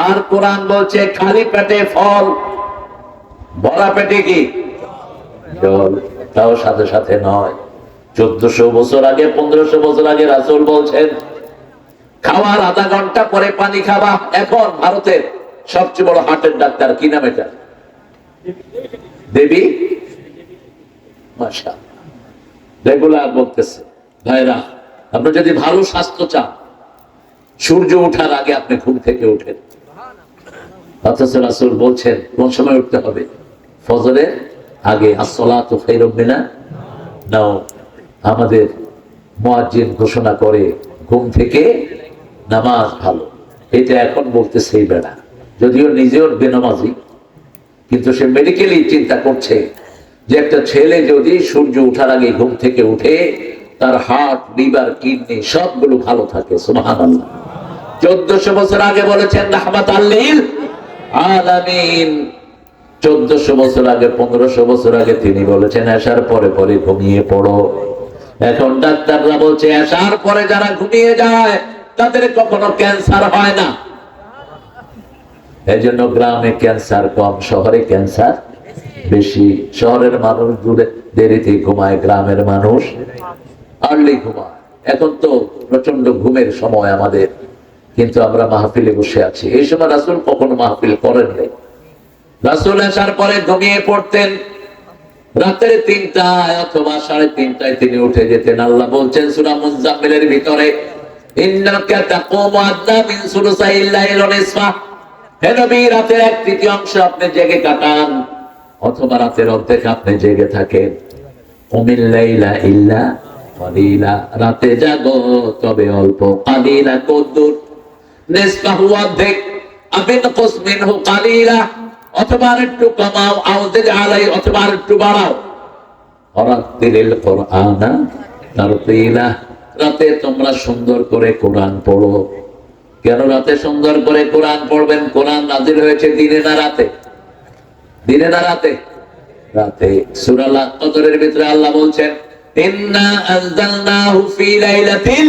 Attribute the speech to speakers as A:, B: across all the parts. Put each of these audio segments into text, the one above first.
A: আর কোরআন বলছে খালি পেটে ফল ভরা পেটে কি? জল। তাও সাথে সাথে নয়। চোদ্দশো বছর আগে, পনেরোশো বছর আগে রাসুল বলছেন, খাওয়ার আধা ঘণ্টা পরে পানি খাওয়া এখন ভারতের সবচেয়ে বড় হার্টের ডাক্তার কি নাম এটা? দেবী? রেগুলার বলতেছে, ভাইরা, আপনি যদি ভালো স্বাস্থ্য চান, সূর্য ওঠার আগে আপনি ঘুম থেকে ওঠেন। অথচ রাসুল বলছেন, কোন সময় উঠতে হবে? ফজরের আগে আসলা তো নাও। আমাদের মুয়াজ্জিন ঘোষণা করে, ঘুম থেকে নামাজ ভালো। এটা এখন বলতে সেই বেড়া যদিও নিজেও বেনামাজি, কিন্তু সে মেডিকেলি চিন্তা করছে যে একটা ছেলে যদি সূর্য উঠার আগে ঘুম থেকে উঠে, তার হার্ট লিভার, কিডনি সবগুলো ভালো থাকে, সুবহানাল্লাহ। চোদ্দশো বছর আগে বলেছেন রাহমাত আল্লিল আলামিন। চোদ্দশো বছর আগে, পনেরোশো বছর আগে তিনি বলেছেন আসার পরে পরে ঘুমিয়ে পড়ো। এখন ডাক্তাররা বলছে আসার পরে যারা ঘুমিয়ে যায়, তাদের কখনো ক্যান্সার হয় না। এই জন্য গ্রামে ক্যান্সার কম, শহরে ক্যান্সার বেশি। শহরের মানুষ দূরে দেরিতে ঘুমায়, গ্রামের মানুষ আর্লি ঘুমায়। এখন তো প্রচণ্ড ঘুমের সময় আমাদের। কিন্তু আমরা মাহফিলে বসে আছি। এই সময় রাসুল কখনো মাহফিল করেন নাই রাসুল আসার পরে ঘুমিয়ে পড়তেন। রাতের তিনটায় অথবা সাড়ে তিনটায় তিনি উঠে যেতেন। আল্লাহ বলছেন, সুরা মুজাম্মিলের ভিতরে রাতে জাগো তবে অল্প। কালিলা কদ্দুর রাতে তোমরা সুন্দর করে কোরআন পড়ো। কেন রাতে সুন্দর করে কোরআন পড়বেন? কোরআন নাজিল হয়েছে দিনে না রাতে? দিনে না রাতে? রাতে। সূরা আল কদরের ভিতরে আল্লাহ বলছেন, ইন্না আনজালনাহু ফি লাইলাতিল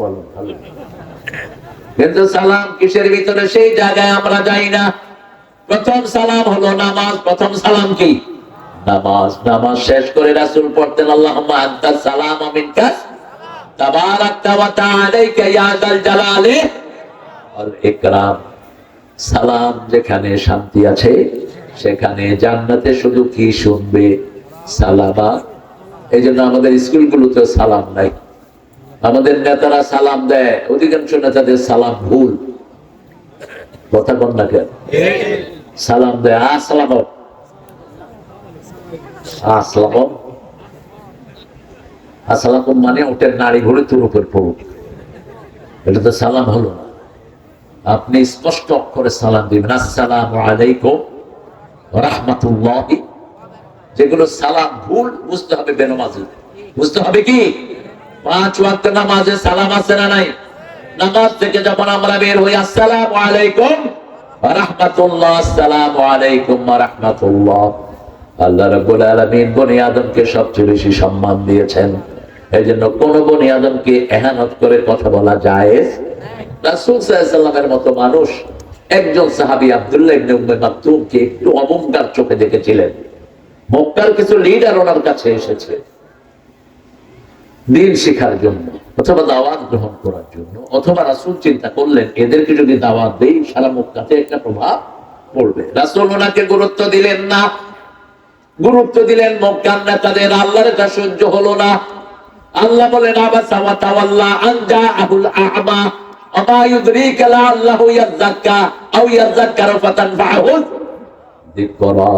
A: বলো কিন্তু সালাম কিসের ভিতরে? সেই জায়গায় আমরা যাই না। প্রথম সালাম হলো নামাজ, প্রথম সালাম কি? নামাজ। নামাজ শেষ করে রাসূল পড়তেন, আল্লাহুম্মা আনতা সালাম ওয়াল ইকরাম। সালাম যেখানে শান্তি আছে, সেখানে জান্নাতে শুধু কি শুনবে? সালামা এই জন্য আমাদের স্কুলগুলোতে সালাম নাই। আমাদের নেতারা সালাম দেয়। অধিকাংশ নেতাদের সালাম ভুল। কথা কন না কেন? সালাম দেয়। আসসালাম আসসালাম আসসালাম মানে ওটার নাড়ি ঘুরে তোর উপর পড়ুক। এটা তো সালাম হলো না। আপনি স্পষ্ট অক্ষরে সালাম দিবেন। আসসালামু আলাইকুম রাহমাতুল্লাহ। যেগুলো সালাম ভুল, বুঝতে হবে বেনমাজি। বুঝতে হবে কি? পাঁচ ওয়াক্ত নামাজে সালাম আছে না নাই? নামাজ থেকে যখন আমরা বের হই, আসসালামু আলাইকুম। রাহমাতুল্লাহ, আসসালামু আলাইকুম রাহমাতুল্লাহ। আল্লাহ রাব্বুল আলামিন বনি আদমকে সবচেয়ে বেশি সম্মান দিয়েছেন। এই জন্য কোন বনি আদমকে এহানত করে কথা বলা জায়েজ রাসূল সাল্লাল্লাহু মতো মানুষ একজন সাহাবী আব্দুল্লাহ ইবনে উম্মে একটু অমঙ্কার চোখে দেখেছিলেন। মক্কার কিছু লিডার ওনার কাছে এসেছে। দিন শেখার জন্য, অথবা দাওয়াত গ্রহণ করার জন্য, অথবা রাসূল চিন্তা করলেন, এদেরকে যদি দাওয়াত দেই সারা মক্কাতে একটা প্রভাব পড়বে। রাসূল ওনাকে গুরুত্ব দিলেন না। গুরুত্ব দিলেন মক্কার নেতাদের, আল্লাহর এটা সহ্য হলো না। আল্লাহ বলেন, আবাসা ওয়া তাওয়াল্লা আন জাআহুল আ'মা ইউদরিকা লাআল্লাহু ইয়াযাক্কা, আও ইয়াযাক্কারু ফাতানফাহু যিকরা